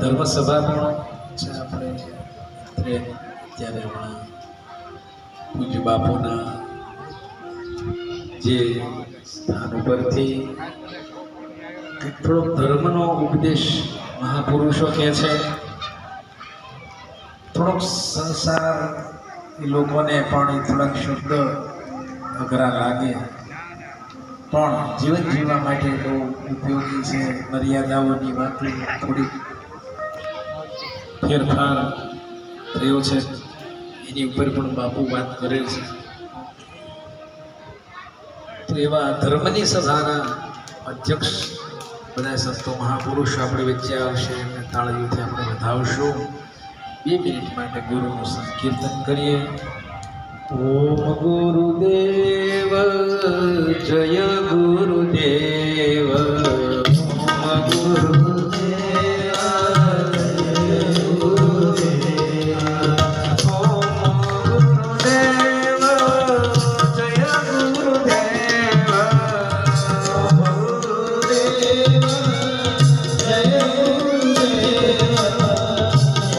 ધર્મસભા પણ છે આપણે અત્રે ત્યારે હમણાં પૂજ્ય બાપુના જે સ્થાન ઉપરથી થોડોક ધર્મનો ઉપદેશ મહાપુરુષો કહે છે. થોડોક સંસાર એ લોકોને પણ એ થોડાક શબ્દ અઘરા લાગે. પણ જીવન જીવવા માટે બહુ ઉપયોગી છે, મર્યાદાઓની વાતો થોડીક ફેરફાર થયો છે. એની ઉપર પણ બાપુ વાત કરે છે. તો એવા ધર્મની સભાના અધ્યક્ષ બધા સંતો મહાપુરુષ આપણે વચ્ચે આવશે. એમને તાળીઓથી આપણે વધાવશું. બે મિનિટ માટે ગુરુનું સંકીર્તન કરીએ. ઓમ ગુરુદેવ, જય ગુરુદેવ.